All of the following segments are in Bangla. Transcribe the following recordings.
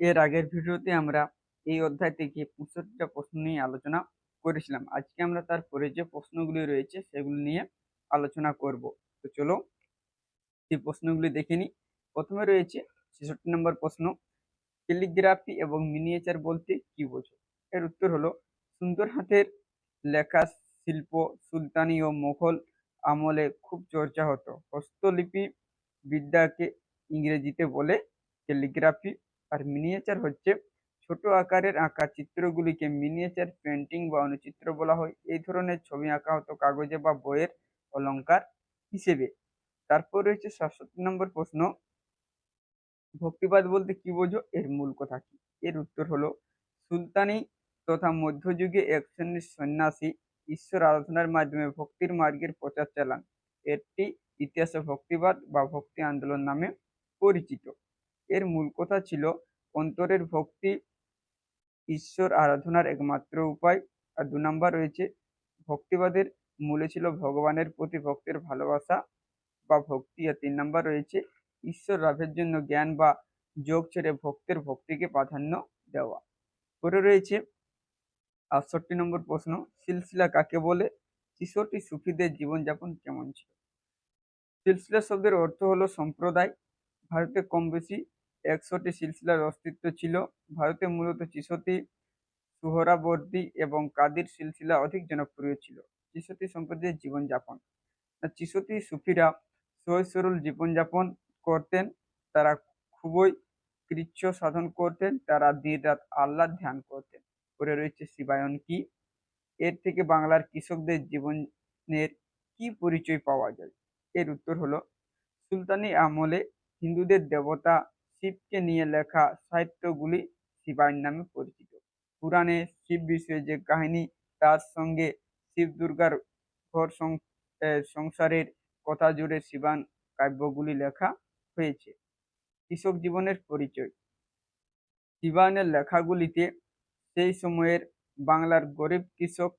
এর আগের ভিডিওতে আমরা এই অধ্যায় থেকে পঁয়ষট্টিটা প্রশ্ন নিয়ে আলোচনা করেছিলাম। আজকে আমরা তারপরে যে প্রশ্নগুলি রয়েছে সেগুলি নিয়ে আলোচনা করব। তো চলো সেই প্রশ্নগুলি দেখে নিই। প্রথমে রয়েছে ছেষট্টি নম্বর প্রশ্ন, ক্যালিগ্রাফি এবং মিনিয়েচার বলতে কি বোঝো? এর উত্তর হলো, সুন্দর হাতের লেখা শিল্প, সুলতানি ও মোঘল আমলে খুব চর্চা হতো হস্তলিপি বিদ্যাকে ইংরেজিতে বলে ক্যালিগ্রাফি। আর মিনিয়েচার হচ্ছে ছোট আকারের আঁকা। চিত্রগুলিকে মিনিয়েচার পেন্টিং বা অনুচিত্র বলা হয়। এই ধরনের ছবি আঁকা হতো কাগজে বা বইয়ের অলঙ্কার হিসেবে। তারপর রয়েছে সাতষট্টি নম্বর প্রশ্ন, ভক্তিবাদ বলতে কি বোঝো? এর মূল কথা কি? এর উত্তর হলো, সুলতানি তথা মধ্যযুগে এক শ্রেণির সন্ন্যাসী ঈশ্বর আরাধনার মাধ্যমে ভক্তির মার্গের প্রচার চালান। এটি ইতিহাসে ভক্তিবাদ বা ভক্তি আন্দোলন নামে পরিচিত। এর মূল কথা ছিল অন্তরের ভক্তি, ঈশ্বর আরাধনার একমাত্র উপায়। আর দু নম্বর রয়েছে, ভক্তিবাদের মূলে ছিল ভগবানের প্রতি ভক্তের ভালোবাসা বা ভক্তি। আর তিন নম্বর রয়েছে, ঈশ্বর লাভের জন্য জ্ঞান বা যোগ ছেড়ে ভক্তের ভক্তিকে প্রাধান্য দেওয়া। পরে রয়েছে, আটষট্টি নম্বর প্রশ্ন, সিলসিলা কাকে বলে? শিশোটি সুফিদের জীবনযাপন কেমন ছিল? সিলসিলা শব্দের অর্থ হলো সম্প্রদায়। ভারতে কম বেশি একশোটি সিলসিলার অস্তিত্ব ছিল। ভারতে মূলত চিশতি সুহরাবর্দী এবং কাদির সিলসিলা অধিক জনপ্রিয় ছিল। চিশতি সম্প্রদায়ের জীবনযাপন। চিশতি সুফিরা সহজ সরল জীবনযাপন করতেন। তারা খুবই কৃচ্ছ সাধন করতেন। তারা দিন রাত আল্লাহ ধ্যান করতেন। করে রয়েছে শিবায়ন কি? এর থেকে বাংলার কৃষকদের জীবনের কি পরিচয় পাওয়া যায়? এর উত্তর হলো, সুলতানি আমলে হিন্দুদের দেবতা শিবকে নিয়ে লেখা সাহিত্যগুলি শিবায়ন নামে পরিচিত। পুরাণে শিব বিষয়ে যে কাহিনী, তার সঙ্গে শিব দুর্গার ঘর সংসারের কথা জুড়ে শিবান কাব্যগুলি লেখা হয়েছে। কৃষক জীবনের পরিচয়। শিবায়নের লেখাগুলিতে সেই সময়ের বাংলার গরিব কৃষক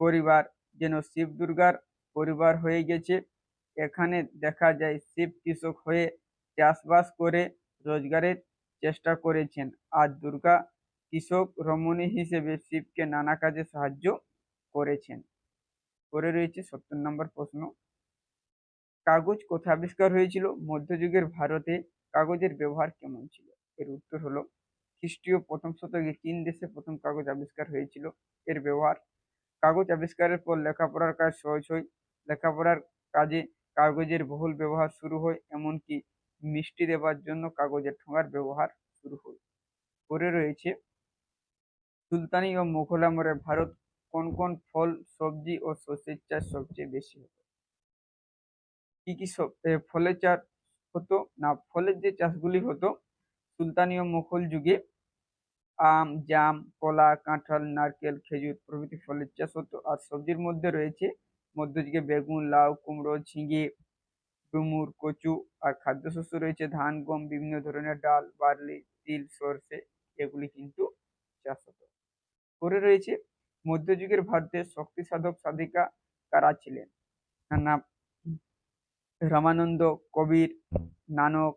পরিবার যেন শিব দুর্গার পরিবার হয়ে গেছে। এখানে দেখা যায় শিব কৃষক হয়ে চাষবাস করে রোজগারের চেষ্টা করেছেন। আর দুর্গা কৃষক রমণী হিসেবে শিবকে নানা কাজে সাহায্য করেছেন। পরে রয়েছে সত্তর নম্বর প্রশ্ন। কাগজ কোথায় আবিষ্কার হয়েছিল? মধ্যযুগের ভারতে কাগজের ব্যবহার কেমন ছিল? এর উত্তর হলো, খ্রিস্টীয় প্রথম শতকে চীন দেশে প্রথম কাগজ আবিষ্কার হয়েছিল। এর ব্যবহার, কাগজ আবিষ্কারের পর লেখাপড়ার কাজ সহজ হয়। লেখাপড়ার কাজে কাগজের বহুল ব্যবহার শুরু হয়, এমনকি মিষ্টি দেবার জন্য কাগজের ঠোঙার ব্যবহার শুরু হয় পরে রয়েছে, সুলতানি ও মুঘল আমলে ভারত কোন কোন ফল, সবজি ও শস্যের চাষ সবচেয়ে বেশি হতো? কি কি ফলের চাষ হতো না ফলের যে চাষগুলি হতো, সুলতানি ও মুঘল যুগে আম, জাম, কলা, কাঁঠাল, নারকেল, খেজুর প্রভৃতি ফলের চাষ হতো। আর সবজির মধ্যে রয়েছে মধ্যযুগে বেগুন, লাউ, কুমড়ো, ঝিঙে ডুমুর, কচু আর খাদ্যশস্য রয়েছে। ধান, গম, বিভিন্ন ধরনের ডাল, বার্লি, তিল, সর্ষে এগুলি কিন্তু চাষ হতো। পরে রয়েছে মধ্যযুগের ভারতের শক্তি সাধক সাধিকা কারা ছিলেন? নাম রামানন্দ কবির, নানক,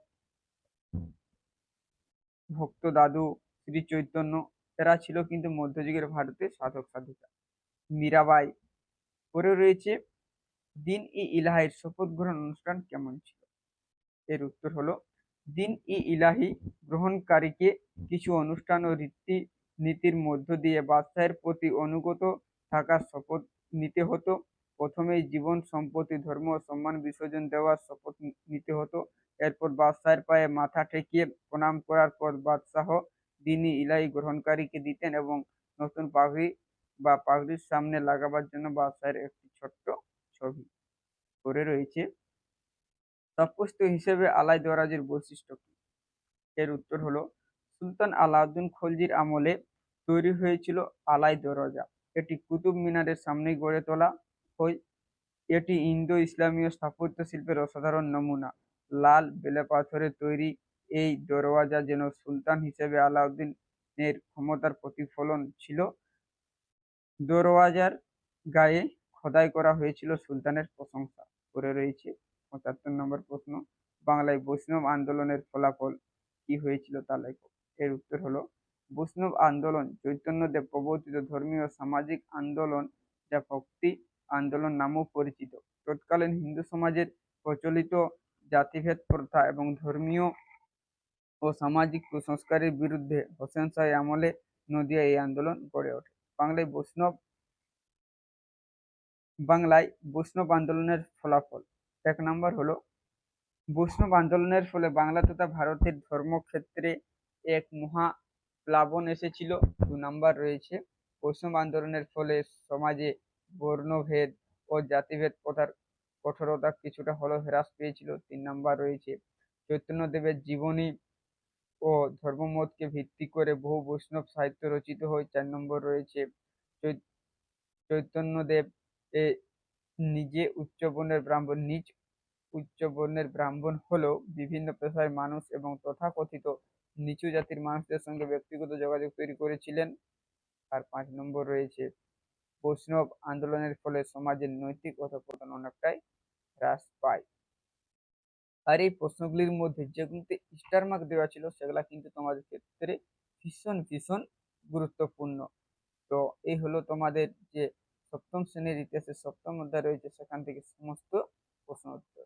ভক্ত দাদু, শ্রী চৈতন্য, এরা ছিল কিন্তু মধ্যযুগের ভারতের সাধক সাধিকা। মীরাবাই। পরে রয়েছে দিন ই ইলাহির শপথ গ্রহণ অনুষ্ঠান কেমন ছিল? এর উত্তর হলো, দিন ই ইলাহি গ্রহণকারীকে কিছু অনুষ্ঠান ও রীতি নীতির মধ্য দিয়ে বাদশাহের প্রতি অনুগত থাকার শপথ নিতে হতো। প্রথমেই জীবন, সম্পত্তি, ধর্ম ও সম্মান বিসর্জন দেওয়ার শপথ নিতে হতো। এরপর বাদশাহের পায়ে মাথা ঠেকিয়ে প্রণাম করার পর বাদশাহ দিনই ইলাহি গ্রহণকারীকে দিতেন এবং নতুন পাগড়ি বা পাগড়ির সামনে লাগাবার জন্য বাদশাহের একটি ছোট্ট ছবি করে রয়েছে। তপস্ত হিসেবে আলাই দরাজের বৈশিষ্ট্য কি? এর উত্তর হলো, সুলতান আলাউদ্দিন খলজির আমলে তৈরি হয়েছিল আলাই দরজা। এটি কুতুব মিনারের সামনে গড়ে তোলা হয়। এটি ইন্দো ইসলামীয় স্থাপত্য শিল্পের অসাধারণ নমুনা। লাল বেলে পাথরের তৈরি এই দরওয়াজা যেন সুলতান হিসেবে আলাউদ্দিনের ক্ষমতার প্রতিফলন ছিল। দরওয়াজার গায়ে খোদাই করা হয়েছিল সুলতানের প্রশংসা। করে রয়েছে পঁচাত্তর নম্বর প্রশ্ন, বাংলায় বৈষ্ণব আন্দোলনের ফলাফল কি হয়েছিল তা লেখো। এর উত্তর হলো, বৈষ্ণব আন্দোলন চৈতন্যদেব প্রবর্তিত ধর্মীয় সামাজিক আন্দোলন যা ভক্তি আন্দোলন নামেও পরিচিত। তৎকালীন হিন্দু সমাজের প্রচলিত জাতিভেদ প্রথা এবং ধর্মীয় ও সামাজিক কুসংস্কারের বিরুদ্ধে হোসেন শাহের আমলে নদিয়া এই আন্দোলন গড়ে ওঠে। বাংলায় বৈষ্ণব বাংলায় বৈষ্ণব আন্দোলনের ফলাফল। এক নম্বর হলো, বৈষ্ণব আন্দোলনের ফলে বাংলা তথা ভারতের ধর্মক্ষেত্রে এক মহা প্লাবন এসেছিল। দু নম্বর রয়েছে, বৈষ্ণব আন্দোলনের ফলে সমাজে বর্ণভেদ ও জাতিভেদ প্রথার কঠোরতা কিছুটা হলেও হ্রাস পেয়েছিল। তিন নম্বর রয়েছে, চৈতন্যদেবের জীবনী ও ধর্মমতকে ভিত্তি করে বহু বৈষ্ণব সাহিত্য রচিত হয়। চার নম্বর রয়েছে চৈতন্যদেব নিজে উচ্চ বর্ণের ব্রাহ্মণ, নিজ উচ্চ বর্ণের ব্রাহ্মণ হলেও বিভিন্ন পেশার মানুষ এবং তথাকথিত নিচু জাতির মানুষদের সঙ্গে ব্যক্তিগত যোগাযোগ তৈরি করেছিলেন। আর পাঁচ নম্বর রয়েছে, বৈষ্ণব আন্দোলনের ফলে সমাজের নৈতিক অধপতন অনেকটাই হ্রাস পায়। আর এই প্রশ্নগুলির মধ্যে যেগুলিতে স্টার মার্ক দেওয়া ছিল সেগুলা কিন্তু তোমাদের ক্ষেত্রে ভীষণ ভীষণ গুরুত্বপূর্ণ। তো এই হলো তোমাদের যে সপ্তম শ্রেণির ইতিহাসের সপ্তম অধ্যায় রয়েছে সেখান থেকে সমস্ত প্রশ্ন উত্তর।